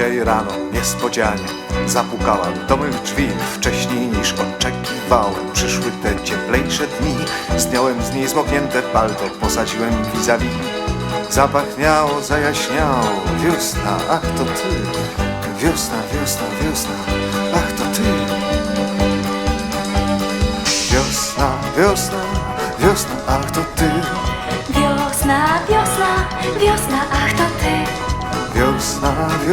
Dzisiaj rano niespodzianie. Zapukałem do mych drzwi Wcześniej niż oczekiwałem. Przyszły te cieplejsze dni. Zdjąłem z niej zmoknięte palto Posadziłem vis-a-vis. Zapachniało, zajaśniało. Wiosna, ach to ty. Wiosna, wiosna, wiosna Ach to ty. Wiosna, wiosna, wiosna Ach to ty. Wiosna, wiosna, wiosna,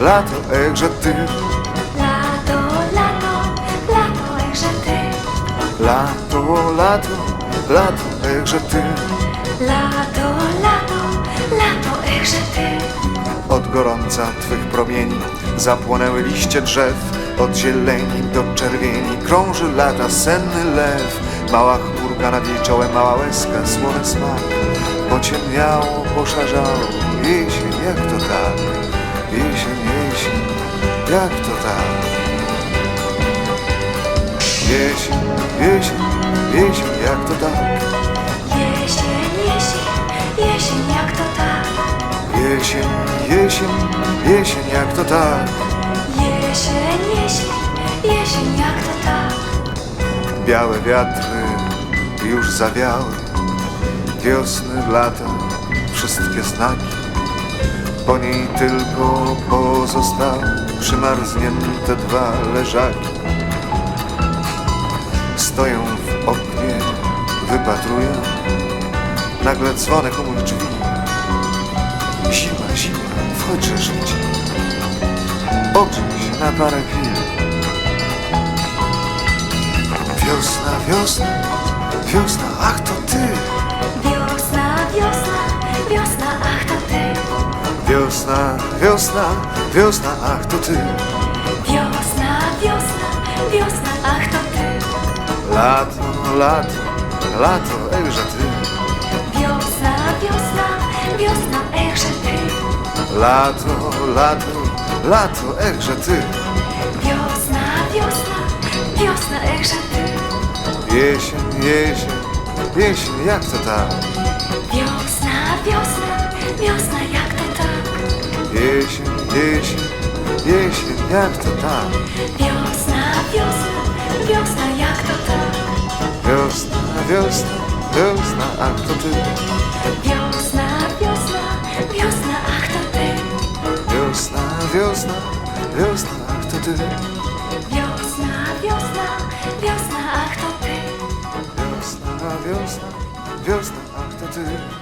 lato, echże ty, Lato, lato, lato, echże ty. Lato, lato, lato, echże ty. Lato, lato, lato, echże ty. Od gorąca twych promieni zapłonęły liście drzew. Od zieleni do czerwieni krąży lata senny lew. Mała chmurka nad jej czołem, mała łezka, słony smak. Pociemniało, poszarzało, jesień, jak to tak? Jak to tak? Jesień, jesień, jesień, jak to tak? Jesień, jesień, jesień, jak to tak Jesień, jesień, jesień, jak to tak? Jesień, jesień, jesień, jak to tak Białe wiatry już zawiały, wiosny, lata, wszystkie znaki. Po niej tylko pozostały przymarznięte dwa leżaki. Stoję w oknie, wypatruję, nagle dzwonek u mych drzwi. Zima, zima, wchodźże życie, ogrzej się na parę chwil. Wiosna, wiosna, wiosna, ach to ty Wiosna, wiosna, wiosna, Wiosna, wiosna, wiosna, ach to ty. Wiosna, wiosna, wiosna, ach to ty. Lato, lato, lato, ejże ty. Wiosna, wiosna, wiosna, echże ty. Lato, lato, lato, ejże ty. Wiosna, wiosna, wiosna, echże ty. Jesień, jesień, jesień, jak to tak? Wiosna, wiosna, wiosna, jak Jesień, jesień, jesień, jak to tak? Wiosna, wiosna, wiosna, jak to tak? Wiosna, wiosna, wiosna, ach to ty? Wiosna, wiosna, wiosna, ach to ty? Wiosna, wiosna, wiosna, ach to ty? Wiosna, wiosna, wiosna, ach to ty? Wiosna, wiosna, wiosna, ach to ty